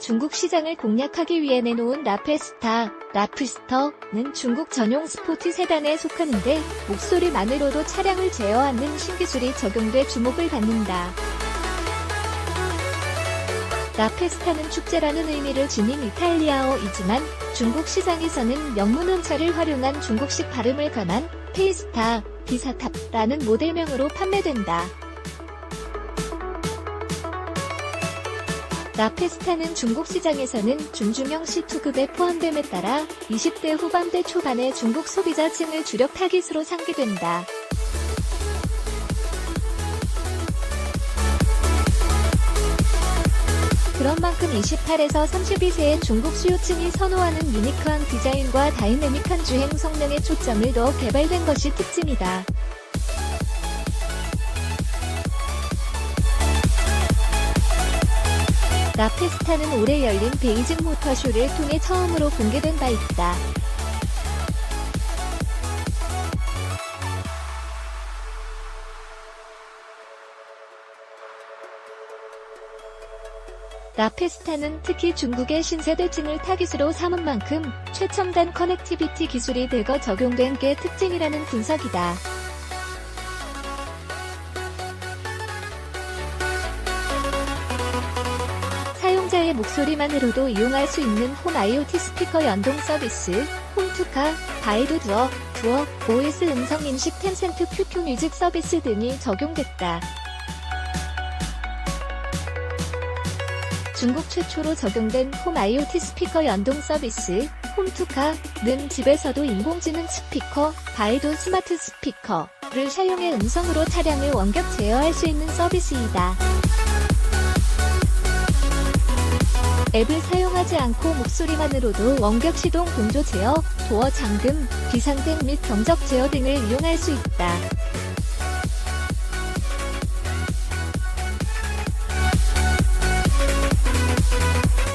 중국 시장을 공략하기 위해 내놓은 라페스타, 라프스터는 중국 전용 스포츠 세단에 속하는데 목소리만으로도 차량을 제어하는 신기술이 적용돼 주목을 받는다. 라페스타는 축제라는 의미를 지닌 이탈리아어이지만 중국 시장에서는 영문문자를 활용한 중국식 발음을 감한 페이스타, 비사탑라는 모델명으로 판매된다. 라페스타는 중국 시장에서는 중주명 C2급에 포함됨에 따라 20대 후반대 초반의 중국 소비자층을 주력 타깃으로 상기된다. 그런 만큼 28에서 32세의 중국 수요층이 선호하는 유니크한 디자인과 다이내믹한 주행 성능에 초점을 둬 개발된 것이 특징이다. 라페스타는 올해 열린 베이징 모터쇼를 통해 처음으로 공개된 바 있다. 라페스타는 특히 중국의 신세대층을 타깃으로 삼은 만큼 최첨단 커넥티비티 기술이 대거 적용된 게 특징이라는 분석이다. 사용자의 목소리만으로도 이용할 수 있는 홈 IoT 스피커 연동 서비스, 홈투카, 바이두 두어, 두어, OS 음성 인식 텐센트 큐큐 뮤직 서비스 등이 적용됐다. 중국 최초로 적용된 홈 IoT 스피커 연동 서비스, 홈투카는 집에서도 인공지능 스피커, 바이두 스마트 스피커를 사용해 음성으로 차량을 원격 제어할 수 있는 서비스이다. 앱을 사용하지 않고 목소리만으로도 원격 시동 공조 제어, 도어 잠금, 비상등 및 경적 제어 등을 이용할 수 있다.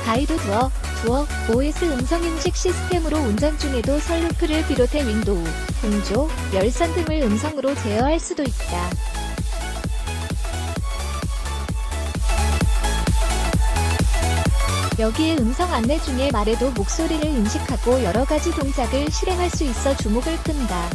가이드 두어, 두어, OS 음성 인식 시스템으로 운전 중에도 설루프를 비롯해 윈도우, 공조, 열선 등을 음성으로 제어할 수도 있다. 여기에 음성 안내 중에 말에도 목소리를 인식하고 여러 가지 동작을 실행할 수 있어 주목을 끈다.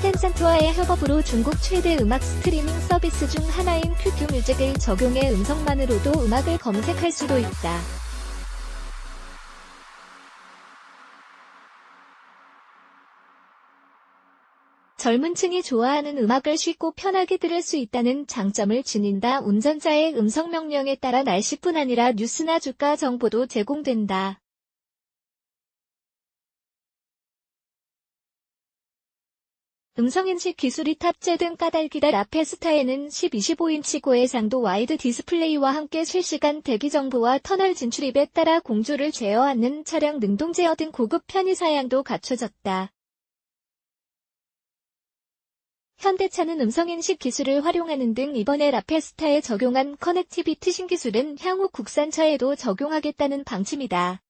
텐센트와의 협업으로 중국 최대 음악 스트리밍 서비스 중 하나인 큐큐 뮤직을 적용해 음성만으로도 음악을 검색할 수도 있다. 젊은 층이 좋아하는 음악을 쉽고 편하게 들을 수 있다는 장점을 지닌다. 운전자의 음성 명령에 따라 날씨뿐 아니라 뉴스나 주가 정보도 제공된다. 음성인식 기술이 탑재된 까닭이다 라페스타에는 10-25인치 고해상도 와이드 디스플레이와 함께 실시간 대기 정보와 터널 진출입에 따라 공조를 제어하는 차량 능동 제어 등 고급 편의 사양도 갖춰졌다. 현대차는 음성 인식 기술을 활용하는 등 이번에 라페스타에 적용한 커넥티비티 신기술은 향후 국산차에도 적용하겠다는 방침이다.